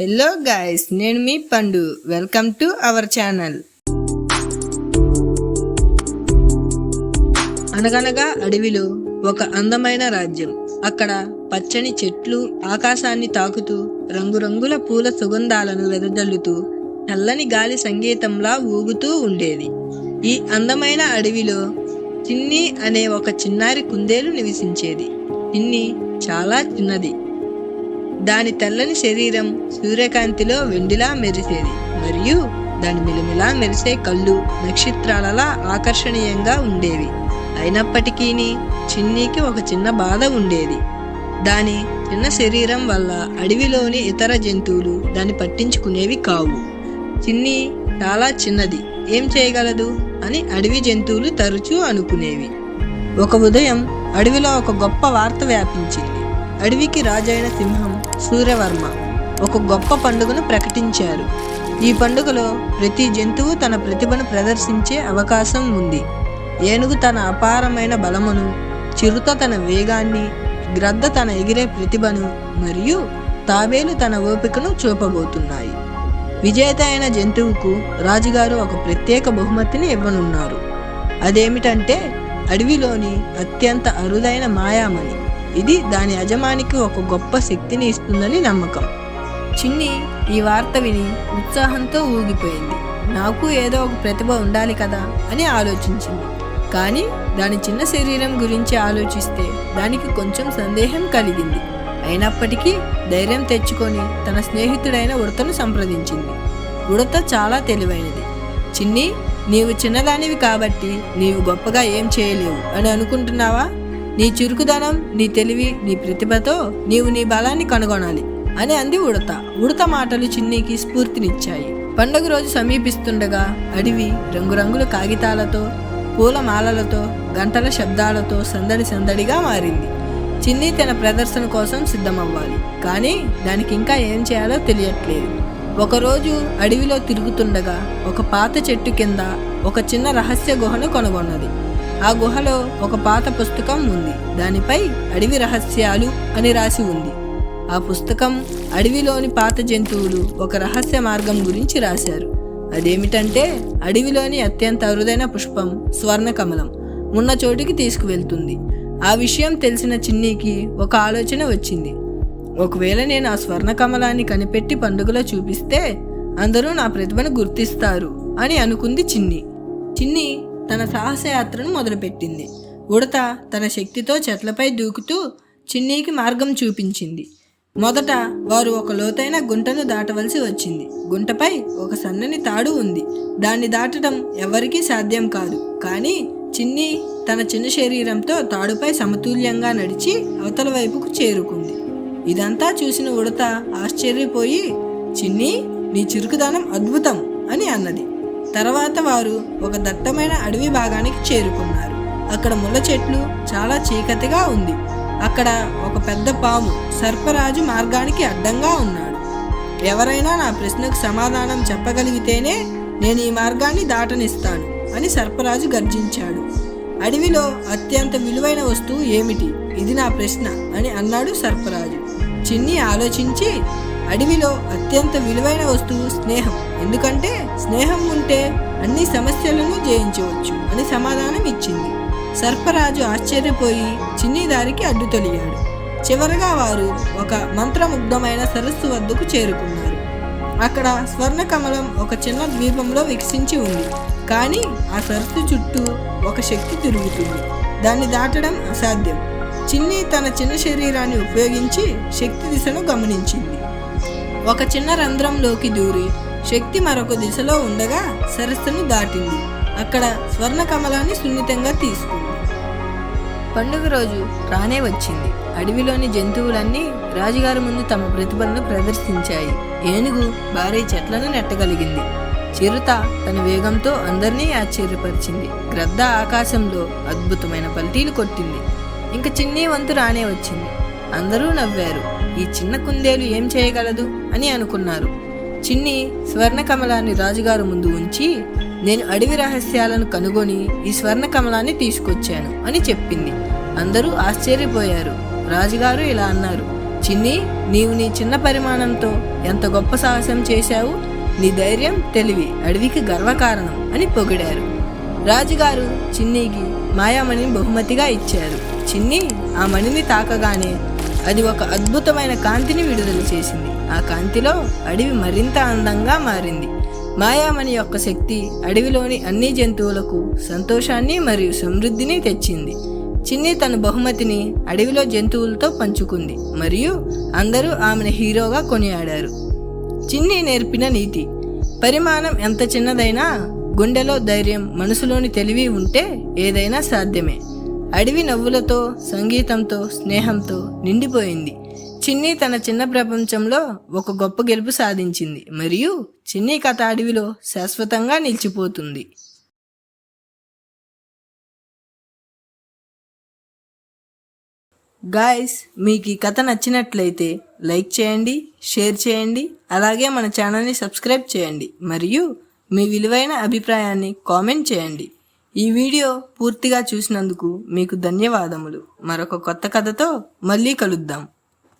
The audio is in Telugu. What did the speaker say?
హలో గాయస్ నేను మీ Pandu. Welcome to our channel. అనగనగా అడవిలో ఒక అందమైన రాజ్యం. అక్కడ పచ్చని చెట్లు ఆకాశాన్ని తాకుతూ రంగురంగుల పూల సుగంధాలను వెదజల్లుతూ చల్లని గాలి సంగీతంలా ఊగుతూ ఉండేది. ఈ అందమైన అడవిలో చిన్ని అనే ఒక చిన్నారి కుందేలు నివసించేది. చిన్ని చాలా చిన్నది. దాని తెల్లని శరీరం సూర్యకాంతిలో వెండిలా మెరిసేది మరియు దాని మిలిమిలా మెరిసే కళ్ళు నక్షత్రాలలా ఆకర్షణీయంగా ఉండేవి. అయినప్పటికీ చిన్నీకి ఒక చిన్న బాధ ఉండేది. దాని చిన్న శరీరం వల్ల అడవిలోని ఇతర జంతువులు దాన్ని పట్టించుకునేవి కావు. చిన్ని చాలా చిన్నది ఏం చేయగలదు అని అడవి జంతువులు తరచూ అనుకునేవి. ఒక ఉదయం అడవిలో ఒక గొప్ప వార్త వ్యాపించింది. అడవికి రాజైన సింహం సూర్యవర్మ ఒక గొప్ప పండుగను ప్రకటించారు. ఈ పండుగలో ప్రతి జంతువు తన ప్రతిభను ప్రదర్శించే అవకాశం ఉంది. ఏనుగు తన అపారమైన బలమును చిరుత తన వేగాన్ని గ్రద్ద తన ఎగిరే ప్రతిభను మరియు తాబేలు తన ఓపికను చూపబోతున్నాయి. విజేత అయిన జంతువుకు రాజుగారు ఒక ప్రత్యేక బహుమతిని ఇవ్వనున్నారు. అదేమిటంటే అడవిలోని అత్యంత అరుదైన మాయామణి ఇది దాని యజమానికి ఒక గొప్ప శక్తిని ఇస్తుందని నమ్మకం. చిన్ని ఈ వార్త విని ఉత్సాహంతో ఊగిపోయింది. నాకు ఏదో ఒక ప్రతిభ ఉండాలి కదా అని ఆలోచించింది. కానీ దాని చిన్న శరీరం గురించి ఆలోచిస్తే దానికి కొంచెం సందేహం కలిగింది. అయినప్పటికీ ధైర్యం తెచ్చుకొని తన స్నేహితుడైన ఉడతను సంప్రదించింది. ఉడత చాలా తెలివైనది. చిన్ని నీవు చిన్నదానివి కాబట్టి నీవు గొప్పగా ఏం చేయలేవు అని అనుకుంటున్నావా? నీ చురుకుదనం నీ తెలివి నీ ప్రతిభతో నీవు నీ బలాన్ని కనుగొనాలి అని అంది ఉడత. ఉడత మాటలు చిన్నీకి స్ఫూర్తినిచ్చాయి. పండుగ రోజు సమీపిస్తుండగా అడవి రంగురంగుల కాగితాలతో పూల మాలలతో గంటల శబ్దాలతో సందడి సందడిగా మారింది. చిన్ని తన ప్రదర్శన కోసం సిద్ధమవ్వాలి. కానీ దానికి ఇంకా ఏం చేయాలో తెలియట్లేదు. ఒకరోజు అడవిలో తిరుగుతుండగా ఒక పాత చెట్టు కింద ఒక చిన్న రహస్య గుహను కనుగొన్నది. ఆ గుహలో ఒక పాత పుస్తకం ఉంది. దానిపై అడవి రహస్యాలు అని రాసి ఉంది. ఆ పుస్తకం అడవిలోని పాత జంతువులు ఒక రహస్య మార్గం గురించి రాశారు. అదేమిటంటే అడవిలోని అత్యంత అరుదైన పుష్పం స్వర్ణకమలం ఉన్న చోటికి తీసుకువెళ్తుంది. ఆ విషయం తెలిసిన చిన్నీకి ఒక ఆలోచన వచ్చింది. ఒకవేళ నేను ఆ స్వర్ణకమలాన్ని కనిపెట్టి పండుగలో చూపిస్తే అందరూ నా ప్రతిభను గుర్తిస్తారు అని అనుకుంది చిన్ని. చిన్ని తన సాహసయాత్రను మొదలుపెట్టింది. ఉడత తన శక్తితో చెట్లపై దూకుతూ చిన్నీకి మార్గం చూపించింది. మొదట వారు ఒక లోతైన గుంటను దాటవలసి వచ్చింది. గుంటపై ఒక సన్నని తాడు ఉంది. దాన్ని దాటడం ఎవరికీ సాధ్యం కాదు. కానీ చిన్ని తన చిన్న శరీరంతో తాడుపై సమతుల్యంగా నడిచి అవతల వైపుకు చేరుకుంది. ఇదంతా చూసిన ఉడత ఆశ్చర్యపోయి చిన్ని నీ చురుకుదనం అద్భుతం అని అన్నది. తర్వాత వారు ఒక దట్టమైన అడవి భాగానికి చేరుకున్నారు. అక్కడ ముళ్ళ చెట్లు చాలా చీకటిగా ఉంది. అక్కడ ఒక పెద్ద పాము సర్పరాజు మార్గానికి అడ్డంగా ఉన్నాడు. ఎవరైనా నా ప్రశ్నకు సమాధానం చెప్పగలిగితేనే నేను ఈ మార్గాన్ని దాటనిస్తాను అని సర్పరాజు గర్జించాడు. అడవిలో అత్యంత విలువైన వస్తువు ఏమిటి? ఇది నా ప్రశ్న అని అన్నాడు సర్పరాజు. చిన్ని ఆలోచించి అడవిలో అత్యంత విలువైన వస్తువు స్నేహం. ఎందుకంటే స్నేహం ఉంటే అన్ని సమస్యలను జయించవచ్చు అని సమాధానం ఇచ్చింది. సర్పరాజు ఆశ్చర్యపోయి చిన్ని దారికి అడ్డు తొలిగాడు. చివరగా వారు ఒక మంత్రముగ్ధమైన సరస్సు వద్దకు చేరుకున్నారు. అక్కడ స్వర్ణకమలం ఒక చిన్న ద్వీపంలో వికసించి ఉంది. కానీ ఆ సరస్సు చుట్టూ ఒక శక్తి తిరుగుతుంది. దాన్ని దాటడం అసాధ్యం. చిన్ని తన చిన్న శరీరాన్ని ఉపయోగించి శక్తి దిశను గమనించింది. ఒక చిన్న రంధ్రంలోకి దూరి శక్తి మరొక దిశలో ఉండగా సరస్సును దాటింది. అక్కడ స్వర్ణ కమలాన్ని సున్నితంగా తీసుకుంది. పండుగ రోజు రానే వచ్చింది. అడవిలోని జంతువులన్నీ రాజుగారి ముందు తమ ప్రతిభలను ప్రదర్శించాయి. ఏనుగు భారీ చెట్లను నెట్టగలిగింది. చిరుత తన వేగంతో అందరినీ ఆశ్చర్యపరిచింది. గ్రద్ద ఆకాశంలో అద్భుతమైన పల్టీలు కొట్టింది. ఇంక చిన్ని వంతు రానే వచ్చింది. అందరూ నవ్వారు. ఈ చిన్న కుందేలు ఏం చేయగలదు? అని అనుకున్నారు. చిన్ని స్వర్ణకమలాన్ని రాజుగారు ముందు ఉంచి నేను అడవి రహస్యాలను కనుగొని ఈ స్వర్ణకమలాన్ని తీసుకొచ్చాను అని చెప్పింది. అందరూ ఆశ్చర్యపోయారు. రాజుగారు ఇలా అన్నారు. చిన్ని నీవు నీ చిన్న పరిమాణంతో ఎంత గొప్ప సాహసం చేశావు? నీ ధైర్యం తెలివి అడవికి గర్వకారణం అని పొగిడారు. రాజుగారు చిన్నీకి మాయామణిని బహుమతిగా ఇచ్చారు. చిన్ని ఆ మణిని తాకగానే అది ఒక అద్భుతమైన కాంతిని విడుదల చేసింది. ఆ కాంతిలో అడవి మరింత అందంగా మారింది. మాయామణి యొక్క శక్తి అడవిలోని అన్ని జంతువులకు సంతోషాన్ని మరియు సమృద్ధిని తెచ్చింది. చిన్ని తన బహుమతిని అడవిలో జంతువులతో పంచుకుంది మరియు అందరూ ఆమెను హీరోగా కొనియాడారు. చిన్ని నేర్పిన నీతి. పరిమాణం ఎంత చిన్నదైనా గుండెలో ధైర్యం మనసులోని తెలివి ఉంటే ఏదైనా సాధ్యమే. అడవి నవ్వులతో సంగీతంతో స్నేహంతో నిండిపోయింది. చిన్ని తన చిన్న ప్రపంచంలో ఒక గొప్ప గెలుపు సాధించింది. మరియు చిన్ని కథ అడవిలో శాశ్వతంగా నిలిచిపోతుంది. గాయస్ మీకు ఈ కథ నచ్చినట్లయితే లైక్ చేయండి షేర్ చేయండి అలాగే మన ఛానల్ని సబ్స్క్రైబ్ చేయండి. మరియు మీ విలువైన అభిప్రాయాన్ని కామెంట్ చేయండి. ఈ వీడియో పూర్తిగా చూసినందుకు మీకు ధన్యవాదములు. మరొక కొత్త కథతో మళ్ళీ కలుద్దాం.